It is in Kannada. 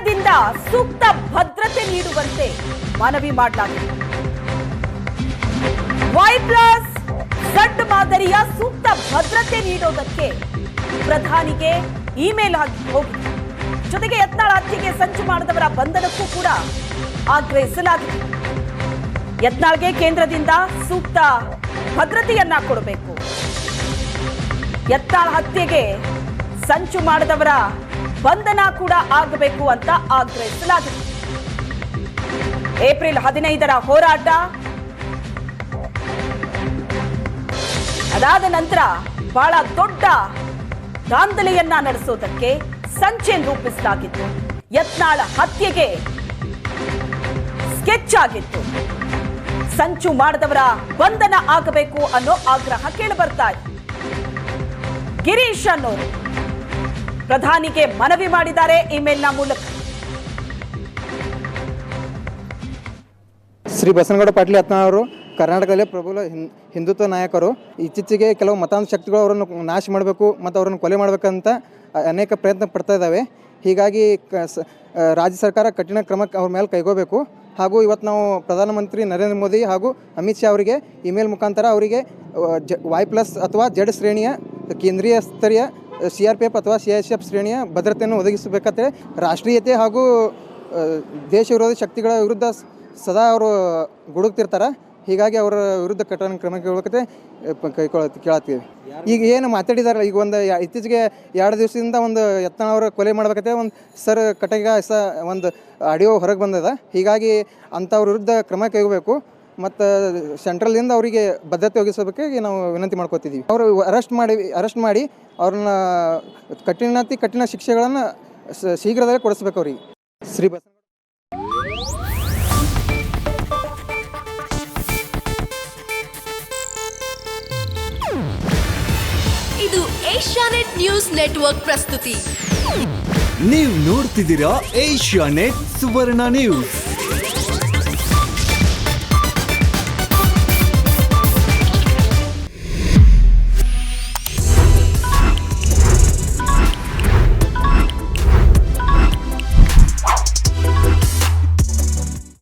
ಕೇಂದ್ರದಿಂದ ಸೂಕ್ತ ಭದ್ರತೆ ನೀಡುವಂತೆ ಮನವಿ ಮಾಡಲಾಗಿದೆ. ವೈ ಪ್ಲಸ್ ಮಾದರಿಯ ಸೂಕ್ತ ಭದ್ರತೆ ನೀಡೋದಕ್ಕೆ ಪ್ರಧಾನಿಗೆ ಇಮೇಲ್ ಆಗಿ ಹೋಗಿ ಜೊತೆಗೆ ಯತ್ನಾಳ್ ಹತ್ಯೆಗೆ ಸಂಚು ಮಾಡಿದವರ ಬಂಧನಕ್ಕೂ ಕೂಡ ಆಗ್ರಹಿಸಲಾಗಿದೆ. ಯತ್ನಾಳ್ಗೆ ಕೇಂದ್ರದಿಂದ ಸೂಕ್ತ ಭದ್ರತೆಯನ್ನ ಕೊಡಬೇಕು. ಯತ್ನಾಳ್ ಹತ್ಯೆಗೆ ಸಂಚು ಮಾಡಿದವರ ಬಂಧನ ಕೂಡ ಆಗಬೇಕು ಅಂತ ಆಗ್ರಹಿಸಲಾಗಿದೆ. ಏಪ್ರಿಲ್ ಹದಿನೈದರ ಹೋರಾಟ. ಅದಾದ ನಂತರ ಬಹಳ ದೊಡ್ಡ ದಾಂಧಲೆಯನ್ನ ನಡೆಸೋದಕ್ಕೆ ಸಂಚೆ ರೂಪಿಸಲಾಗಿತ್ತು. ಯತ್ನಾಳ ಹತ್ಯೆಗೆ ಸ್ಕೆಚ್ ಆಗಿತ್ತು. ಸಂಚು ಮಾಡಿದವರ ಬಂಧನ ಆಗಬೇಕು ಅನ್ನೋ ಆಗ್ರಹ ಕೇಳಿ ಬರ್ತಾ ಗಿರೀಶ್ ಅನ್ನೋರು. ಪ್ರಧಾನಿಗೆ ಮನವಿ ಮಾಡಿದ್ದಾರೆ ಇಮೇಲ್ನ ಮೂಲಕ. ಶ್ರೀ ಬಸನಗೌಡ ಪಾಟೀಲ್ ಯತ್ನಾಳ್ ಅವರು, ಕರ್ನಾಟಕದಲ್ಲೇ ಪ್ರಬಲ ಹಿಂದುತ್ವ ನಾಯಕರು, ಇತ್ತೀಚೆಗೆ ಕೆಲವು ಮತಾಂಧ ಶಕ್ತಿಗಳು ಅವರನ್ನು ನಾಶ ಮಾಡಬೇಕು ಮತ್ತು ಅವರನ್ನು ಕೊಲೆ ಮಾಡಬೇಕಂತ ಅನೇಕ ಪ್ರಯತ್ನ ಪಡ್ತಾ ಇದ್ದಾವೆ. ಹೀಗಾಗಿ ರಾಜ್ಯ ಸರ್ಕಾರ ಕಠಿಣ ಕ್ರಮ ಅವ್ರ ಮೇಲೆ ಕೈಗೋಬೇಕು ಹಾಗೂ ಇವತ್ತು ನಾವು ಪ್ರಧಾನಮಂತ್ರಿ ನರೇಂದ್ರ ಮೋದಿ ಹಾಗೂ ಅಮಿತ್ ಶಾ ಅವರಿಗೆ ಇಮೇಲ್ ಮುಖಾಂತರ ಅವರಿಗೆ ಜ, ವೈ ಪ್ಲಸ್ ಅಥವಾ ಜಡ್ ಶ್ರೇಣಿಯ ಕೇಂದ್ರೀಯ ಸ್ತರೀಯ ಸಿ ಆರ್ ಪಿ ಎಫ್ ಅಥವಾ ಸಿ ಎಸ್ ಎಫ್ ಶ್ರೇಣಿಯ ಭದ್ರತೆಯನ್ನು ಒದಗಿಸಬೇಕಾದ್ರೆ ರಾಷ್ಟ್ರೀಯತೆ ಹಾಗೂ ದೇಶ ವಿರೋಧಿ ಶಕ್ತಿಗಳ ವಿರುದ್ಧ ಸದಾ ಅವರು ಗುಡುಗ್ತಿರ್ತಾರೆ. ಹೀಗಾಗಿ ಅವರ ವಿರುದ್ಧ ಕಠಿಣ ಕ್ರಮ ಕೈಗೊಳ್ಳಕತ್ತೆ ಕೈಗೊಳ್ಳ ಕೇಳತ್ತೀವಿ. ಈಗ ಏನು ಮಾತಾಡಿದಾರಲ್ಲ, ಈಗ ಒಂದು ಇತ್ತೀಚೆಗೆ ಎರಡು ದಿವಸದಿಂದ ಒಂದು ಯತ್ನ ಅವರು ಕೊಲೆ ಮಾಡ್ಬೇಕಂತೆ ಒಂದು ಸರ್ ಕಟಗ ಸ, ಒಂದು ಆಡಿಯೋ ಹೊರಗೆ ಬಂದದ. ಹೀಗಾಗಿ ಅಂಥವ್ರ ವಿರುದ್ಧ ಕ್ರಮ ಕೈಗೋಬೇಕು ಮತ್ತು ಸೆಂಟ್ರಲಿಂದ ಅವರಿಗೆ ಭದ್ರತೆ ಒದಗಿಸಬೇಕಾಗಿ ನಾವು ವಿನಂತಿ ಮಾಡ್ಕೋತಿದ್ದೀವಿ ಅವರು ಅರೆಸ್ಟ್ ಮಾಡಿ ಅರೆಸ್ಟ್ ಮಾಡಿ ಅವ್ರನ್ನ ಕಠಿಣಾತಿ ಕಠಿಣ ಶಿಕ್ಷೆಗಳನ್ನು ಶೀಘ್ರದಲ್ಲೇ ಕೊಡಿಸ್ಬೇಕು ಅವ್ರಿಗೆ. ಶ್ರೀ ಬಸ ಇದು ಏಷ್ಯಾನೆಟ್ ನ್ಯೂಸ್ ನೆಟ್ವರ್ಕ್ ಪ್ರಸ್ತುತಿ. ನೀವು ನೋಡ್ತಿದ್ದೀರಾ ಏಷ್ಯಾ ನೆಟ್ ಸುವರ್ಣ ನ್ಯೂಸ್.